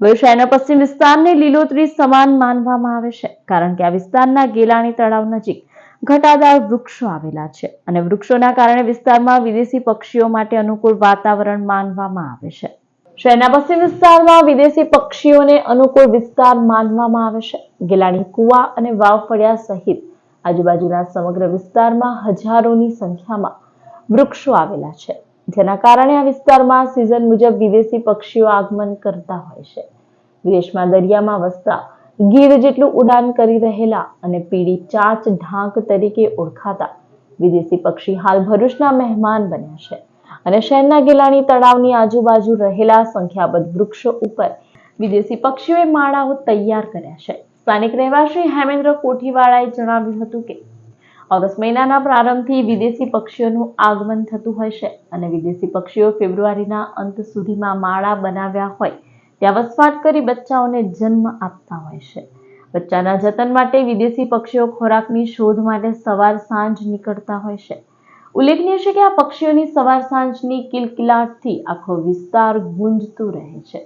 વ્યવસાયના પશ્ચિમ વિસ્તારને લીલોતરી સમાન માનવામાં આવે છે, કારણ કે આ વિસ્તારના ગેલાણી તળાવ નજીક ઘટાદાર વૃક્ષો આવેલા છે અને વૃક્ષોના કારણે વિસ્તારમાં વિદેશી પક્ષીઓ માટે અનુકૂળ વાતાવરણ માનવામાં આવે છે. શહેરના પશ્ચિમ વિસ્તારમાં વિદેશી પક્ષીઓને અનુકૂળ વિસ્તાર માનવામાં આવે છે. ગેલાણી કુવા અને વાવ ફળિયા સહિત આજુબાજુના સમગ્ર વિસ્તારમાં હજારોની સંખ્યામાં વૃક્ષો આવેલા છે. જેના કારણે આ વિસ્તારમાં સિઝન મુજબ વિદેશી પક્ષીઓ આગમન કરતા હોય છે. વિદેશમાં દરિયામાં વસતા ગીર જેટલું ઉડાન કરી રહેલા અને પીળી ચાંચ ઢાંક તરીકે ઓળખાતા વિદેશી પક્ષી હાલ ભરૂચના મહેમાન બન્યા છે અને શહેરના ગેલાણી તળાવની આજુબાજુ રહેલા સંખ્યાબંધ વૃક્ષો ઉપર વિદેશી પક્ષીઓએ માળાઓ તૈયાર કર્યા છે. સ્થાનિક રહેવાસી હેમેન્દ્ર કોઠીવાળાએ જણાવ્યું હતું કે ઓગસ્ટ મહિનાના પ્રારંભથી વિદેશી પક્ષીઓનું આગમન થતું હોય છે અને વિદેશી પક્ષીઓ ફેબ્રુઆરીના અંત સુધીમાં માળા બનાવ્યા હોય ત્યાં વસવાટ કરી બચ્ચાઓને જન્મ આપતા હોય છે. બચ્ચાના જતન માટે વિદેશી પક્ષીઓ ખોરાકની શોધ માટે સવાર સાંજ નીકળતા હોય છે. ઉલ્લેખનીય છે કે આ પક્ષીઓની સવાર સાંજની કિલકિલાટથી આખો વિસ્તાર ગુંજતું રહે છે.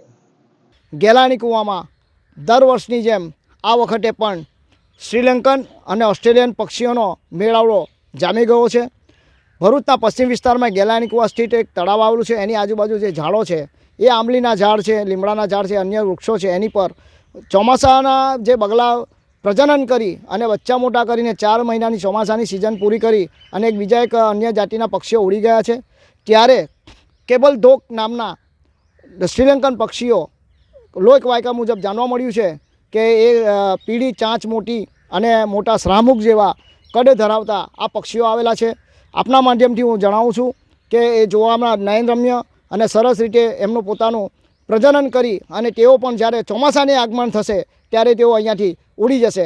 ગેલાણી કૂવામાં દર વર્ષની જેમ આ વખતે પણ શ્રીલંકન અને ઓસ્ટ્રેલિયન પક્ષીઓનો મેળાવડો જામી ગયો છે. ભરૂચના પશ્ચિમ વિસ્તારમાં ગેલાનીકુવા સ્થિત એક તળાવ આવેલું છે. એની આજુબાજુ જે ઝાડો છે, એ આંબલીના ઝાડ છે, લીમડાના ઝાડ છે, અન્ય વૃક્ષો છે, એની પર ચોમાસાના જે બગલા પ્રજનન કરી અને બચ્ચા મોટા કરીને ચાર મહિનાની ચોમાસાની સિઝન પૂરી કરી અને એક બીજા એક અન્ય જાતિના પક્ષીઓ ઉડી ગયા છે. ત્યારે કેબલ ધોક નામના શ્રીલંકન પક્ષીઓ લોક વાયકા મુજબ જાણવા મળ્યું છે કે એ પીળી ચાંચ મોટી અને મોટા શ્રામુખ જેવા કડ ધરાવતા આ પક્ષીઓ આવેલા છે. આપના માધ્યમથી હું જણાવું છું કે એ જોવામાં નયનરમ્ય અને સરસ રીતે એમનું પોતાનું પ્રજનન કરી અને તેઓ પણ જ્યારે ચોમાસાની આગમન થશે ત્યારે તેઓ અહીંયાથી ઉડી જશે.